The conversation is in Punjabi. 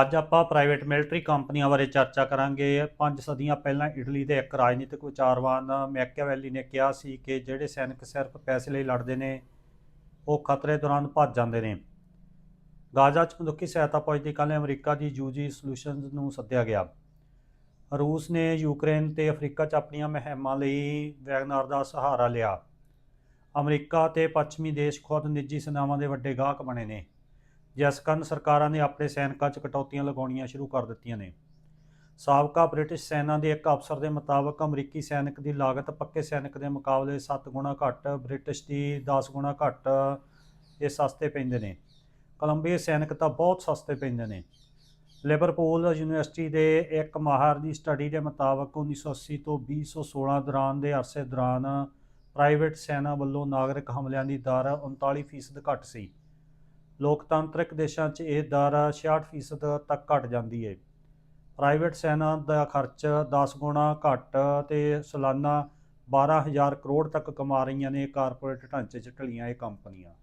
ਅੱਜ ਆਪਾਂ ਪ੍ਰਾਈਵੇਟ ਮਿਲਟਰੀ ਕੰਪਨੀਆਂ ਬਾਰੇ ਚਰਚਾ ਕਰਾਂਗੇ। ਪੰਜ ਸਦੀਆਂ ਪਹਿਲਾਂ ਇਟਲੀ ਦੇ ਇੱਕ ਰਾਜਨੀਤਿਕ ਵਿਚਾਰਵਾਨ ਮੈਕੀਆਵੈਲੀ ਨੇ ਕਿਹਾ ਸੀ ਕਿ ਜਿਹੜੇ ਸੈਨਿਕ ਸਿਰਫ ਪੈਸੇ ਲਈ ਲੜਦੇ ਨੇ, ਉਹ ਖਤਰੇ ਦੌਰਾਨ ਭੱਜ ਜਾਂਦੇ ਨੇ। ਗਾਜ਼ਾ 'ਚ ਮਨੁੱਖੀ ਸਹਾਇਤਾ ਪਹੁੰਚਦੀ ਕੱਲ੍ਹ ਅਮਰੀਕਾ ਦੀ ਯੂਜੀ ਸੋਲੂਸ਼ਨਜ਼ ਨੂੰ ਸੱਦਿਆ ਗਿਆ। ਰੂਸ ਨੇ ਯੂਕਰੇਨ ਤੇ ਅਫਰੀਕਾ 'ਚ ਆਪਣੀਆਂ ਮੁਹਿੰਮਾਂ ਲਈ ਵੈਗਨਾਰ ਦਾ ਸਹਾਰਾ ਲਿਆ। ਅਮਰੀਕਾ ਤੇ ਪੱਛਮੀ ਦੇਸ਼ ਖੁਦ ਨਿੱਜੀ ਸੈਨਾਵਾਂ ਦੇ ਵੱਡੇ ਗਾਹਕ ਬਣੇ ਨੇ। ਜਿਸ ਕਾਰਨ ਸਰਕਾਰਾਂ ਨੇ ਆਪਣੇ ਸੈਨਿਕਾਂ 'ਚ ਕਟੌਤੀਆਂ ਲਗਾਉਣੀਆਂ ਸ਼ੁਰੂ ਕਰ ਦਿੱਤੀਆਂ ਨੇ। ਸਾਬਕਾ ਬ੍ਰਿਟਿਸ਼ ਸੈਨਾ ਦੇ ਇੱਕ ਅਫਸਰ ਦੇ ਮੁਤਾਬਕ ਅਮਰੀਕੀ ਸੈਨਿਕ ਦੀ ਲਾਗਤ ਪੱਕੇ ਸੈਨਿਕ ਦੇ ਮੁਕਾਬਲੇ 7 ਗੁਣਾ ਘੱਟ, ਬ੍ਰਿਟਿਸ਼ ਦੀ 10 ਗੁਣਾ ਘੱਟ ਇਹ ਸਸਤੇ ਪੈਂਦੇ ਨੇ। ਕੋਲੰਬੀਆ ਸੈਨਿਕ ਤਾਂ ਬਹੁਤ ਸਸਤੇ ਪੈਂਦੇ ਨੇ। ਲਿਵਰਪੂਲ ਯੂਨੀਵਰਸਿਟੀ ਦੇ ਇੱਕ ਮਾਹਰ ਦੀ ਸਟੱਡੀ ਦੇ ਮੁਤਾਬਕ 1980 ਤੋਂ 2016 ਦੌਰਾਨ ਦੇ ਅਰਸੇ ਦੌਰਾਨ ਪ੍ਰਾਈਵੇਟ ਸੈਨਾ ਵੱਲੋਂ ਨਾਗਰਿਕ ਹਮਲਿਆਂ ਦੀ ਦਰ 39% ਘੱਟ ਸੀ। ਲੋਕਤਾਂਤਰਿਕ ਦੇਸ਼ਾਂ 'ਚ ਇਹ ਦਰ 66% ਤੱਕ ਘਟ ਜਾਂਦੀ ਹੈ ਪ੍ਰਾਈਵੇਟ ਸੈਨਾ ਦਾ ਖਰਚ 10 ਗੁਣਾ ਘੱਟ ਤੇ ਸਾਲਾਨਾ 12000 ਕਰੋੜ ਤੱਕ ਕਮਾ ਰਹੀਆਂ ਨੇ ਕਾਰਪੋਰੇਟ ਢਾਂਚੇ 'ਚ ਢਲੀਆਂ ਇਹ ਕੰਪਨੀਆਂ।